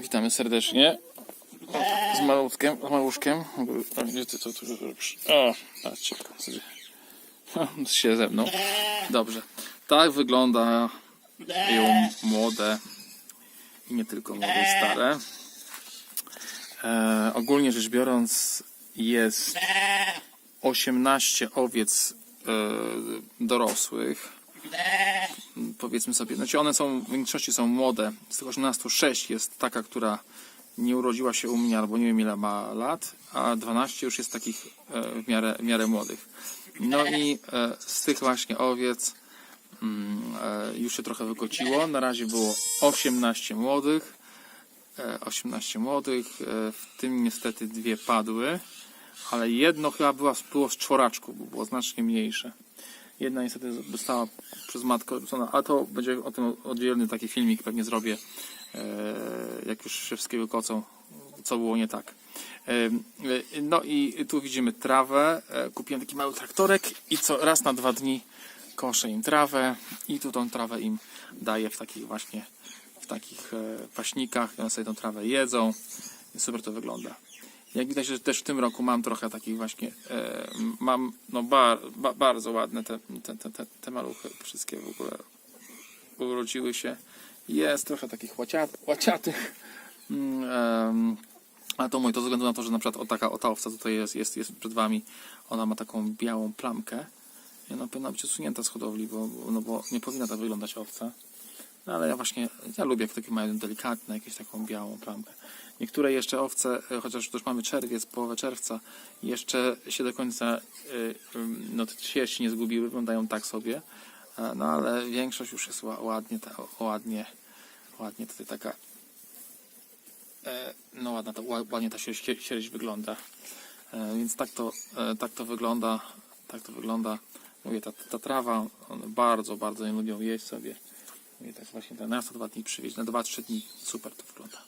Witamy serdecznie. Z malutkiem, z maluszkiem. A Gdzie ty to tu robisz? O, patrzcie. Się ze mną. Dobrze. Tak wyglądają młode i nie tylko młode stare. E, ogólnie rzecz biorąc jest 18 owiec e, dorosłych powiedzmy sobie, znaczy one są, w większości są młode, z tych 18 6 jest taka, która nie urodziła się u mnie albo nie wiem ile ma lat, a 12 już jest takich e, w miarę, w miarę młodych. No i e, z tych właśnie owiec mm, e, już się trochę wykociło, na razie było 18 młodych, e, 18 młodych, w tym niestety dwie padły, ale jedno chyba było z czworaczku, bo było znacznie mniejsze. Jedna niestety została przez matkę odrzucona, a to będzie o tym oddzielny taki filmik pewnie zrobię, e, jak już się wszystkiego kocą, co było nie tak. E, No i tu widzimy trawę. E, Kupiłem taki mały traktorek i co raz na dwa dni koszę im trawę i tu tą trawę im daję w takich właśnie w takich paśnikach i one sobie tą trawę jedzą. I super to wygląda. Jak widać, że też w tym roku mam trochę takich właśnie, e, mam no bar, ba, bardzo ładne te, te, te, te, maluchy, wszystkie w ogóle urodziły się. Jest trochę takich łaciat, łaciatych. A to mój, to ze względu na to, że na przykład o taka o ta owca tutaj jest, jest, jest przed wami, ona ma taką białą plamkę i ona powinna być usunięta z hodowli, bo- no bo nie powinna tak wyglądać owca. Ale ja właśnie, ja lubię jak takie mają delikatne, jakieś taką białą plamkę. Niektóre jeszcze owce, e, chociaż już mamy czerwiec, połowę czerwca, jeszcze się do końca ym, no, te sierści nie zgubiły, wyglądają tak sobie. E, No ale większość już jest ła- ładnie, ładnie, ładnie tutaj taka, e, no ładna, ta, ła- ładnie ta sierść, sierść wygląda. E, Więc tak to, e, tak to wygląda, tak to wygląda. Mówię, ta, ta trawa, one bardzo, bardzo nie lubią jeść sobie. Mówię, tak właśnie na 2 dni przywieźć, na 2-3 dni super to wygląda.